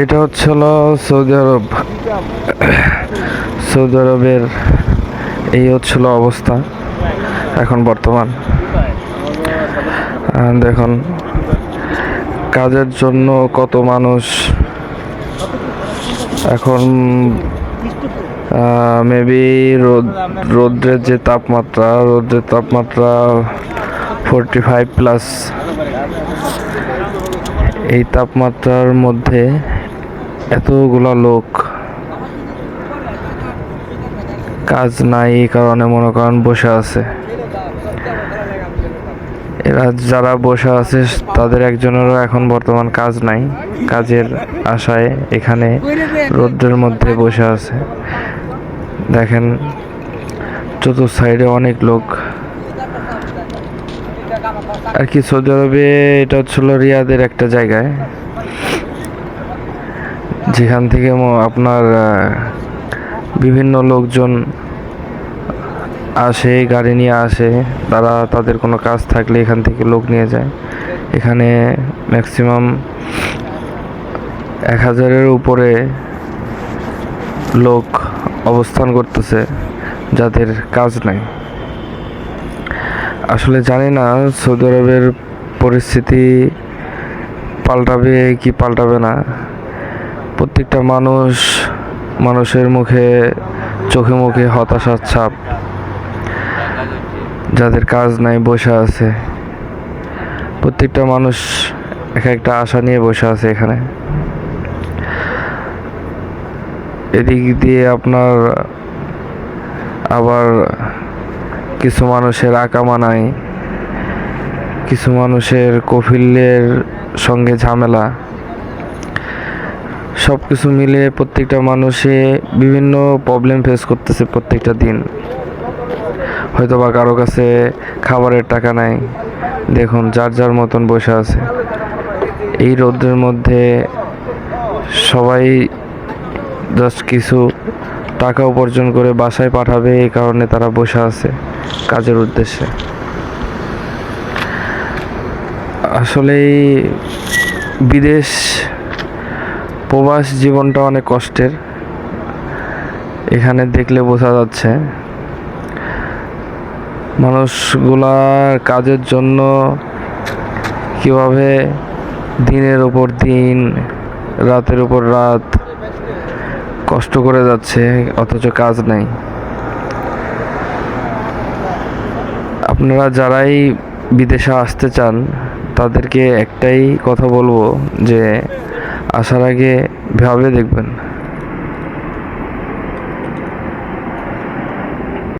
এটা হচ্ছিল সৌদি আরব। সৌদি আরবের এই হচ্ছিল অবস্থা, এখন বর্তমান। দেখুন, কাজের জন্য কত মানুষ এখন মেবি রোদ, রৌদ্রের যে তাপমাত্রা, রৌদ্রের তাপমাত্রা ফোরটি ফাইভ প্লাস এই তাপমাত্রার মধ্যে এতগুলা লোক কাজ নাই এই কারণে মনে করেন বসে আছে। এরা যারা বসে আছে, তাদের একজনেরও এখন বর্তমান কাজ নাই, কাজের আশায় এখানে রোদ্রের মধ্যে বসে আছে। দেখেন, চতুর্থ সাইডে অনেক লোক আর কি, সৌদি আরবে এটা হচ্ছিল রিয়াদের একটা জায়গায়। যেখান থেকে আপনার বিভিন্ন লোকজন আসে, গাড়ি নিয়ে আসে। তারা তাদের কোনো কাজ থাকলে এখান থেকে লোক নিয়ে যায়। এখানে ম্যাক্সিমাম এক হাজারের উপরে লোক অবস্থান করতেছে যাদের কাজ নাই। আসলে জানি না, সৌদি আরবের পরিস্থিতি পাল্টাবে কি পাল্টাবে না। প্রত্যেকটা মানুষ, মানুষের মুখে, চোখে মুখে হতাশার ছাপ। যাদের কাজ নাই, বসে আছে। প্রত্যেকটা মানুষ এক একটা আশা নিয়ে বসে আছে এখানে। এদিক দিয়ে আপনার আবার কিছু মানুষের আকামা নাই, কিছু মানুষের কফিলের সঙ্গে ঝামেলা। সব কিছু মিলে প্রত্যেকটা মানুষে বিভিন্ন প্রবলেম ফেস করতেছে প্রত্যেকটা দিন। হয়তো বা কারও কাছে খাবারের টাকা নাই, দেখুন যার যার মতন বসে আছে। এই রোদ্রের মধ্যে সবাই জাস্ট কিছু টাকা উপার্জন করে বাসায় পাঠাবে, এই কারণে তারা বসে আছে কাজের উদ্দেশ্যে। আসলে বিদেশ প্রবাস জীবনটা অনেক কষ্টের। এখানে দেখলে বোঝা যাচ্ছে মানুষগুলা কাজের জন্য কীভাবে দিনের উপর দিন, রাতের উপর রাত কষ্ট করে যাচ্ছে, অথচ কাজ নাই। আপনারা যারাই বিদেশে আসতে চান, তাদেরকে একটাই কথা বলব যে, আসার আগে ভাবে দেখবেন।